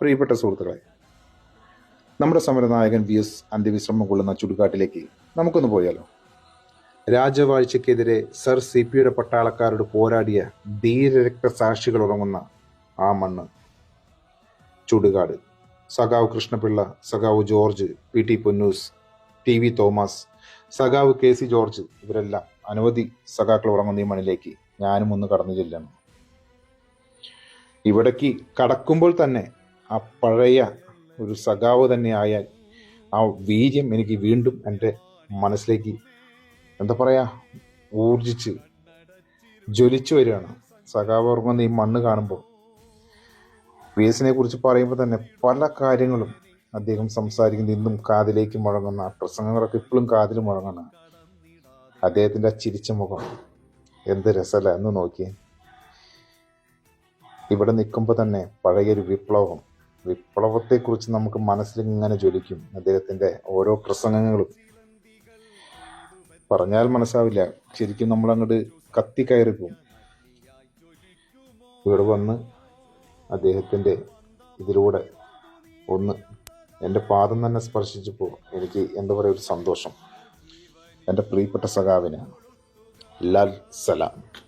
പ്രിയപ്പെട്ട സുഹൃത്തുക്കളെ നമ്മുടെ സമരനായകൻ വി എസ് അന്ത്യവിശ്രമം കൊള്ളുന്ന ചുടുകാട്ടിലേക്ക് നമുക്കൊന്ന് പോയാലോ? രാജവാഴ്ചക്കെതിരെ സർ സി പിയുടെ പട്ടാളക്കാരോട് പോരാടിയ ധീരരക്തസാക്ഷികൾ ഉറങ്ങുന്ന ആ മണ്ണ്. ചുടുകാട്. സഖാവ് കൃഷ്ണപിള്ള സഖാവ് George P T Ponnoose T V Thomas സഖാവ് കെ സി ജോർജ് ഇവരെല്ലാം അനവധി സഖാക്കൾ ഉറങ്ങുന്ന ഈ മണ്ണിലേക്ക് ഞാനും ഒന്ന് കടന്നു ചെല്ലണം. ഇവിടേക്ക് കടക്കുമ്പോൾ തന്നെ ആ പഴയ ഒരു സഖാവ് തന്നെ ആയാൽ ആ വീര്യം എനിക്ക് വീണ്ടും എന്റെ മനസ്സിലേക്ക് എന്താ പറയാ ഊർജിച്ച് ജ്വലിച്ചു വരികയാണ്. സഖാവ് ഉറങ്ങുന്ന ഈ മണ്ണ് കാണുമ്പോൾ. വീസിനെ എസിനെ കുറിച്ച് പറയുമ്പോൾ തന്നെ പല കാര്യങ്ങളും അദ്ദേഹം സംസാരിക്കുന്നത് ഇന്നും കാതിലേക്ക് മുഴങ്ങുന്ന പ്രസംഗങ്ങളൊക്കെ ഇപ്പോഴും കാതിൽ മുഴങ്ങുന്ന അദ്ദേഹത്തിന്റെ ആ ചിരിച്ച മുഖം. എന്ത് രസമല്ല? എന്ന് നോക്കിയേ. ഇവിടെ നിൽക്കുമ്പോൾ തന്നെ പഴയൊരു വിപ്ലവം വിപ്ലവത്തെക്കുറിച്ച് നമുക്ക് മനസ്സിൽ ഇങ്ങനെ ജ്വലിക്കും അദ്ദേഹത്തിന്റെ ഓരോ പ്രസംഗങ്ങളും. പറഞ്ഞാൽ മനസ്സാവില്ല. ശരിക്കും നമ്മൾ അങ്ങോട്ട് കത്തിക്കയറി പോകും ഇവിടെ വന്ന് അദ്ദേഹത്തിന്റെ ഇതിലൂടെ ഒന്ന് എന്റെ പാദം തന്നെ സ്പർശിച്ചപ്പോൾ എനിക്ക് എന്താ പറയുക ഒരു സന്തോഷം. എന്റെ പ്രിയപ്പെട്ട സഖാവിന് ലാൽ സലാം.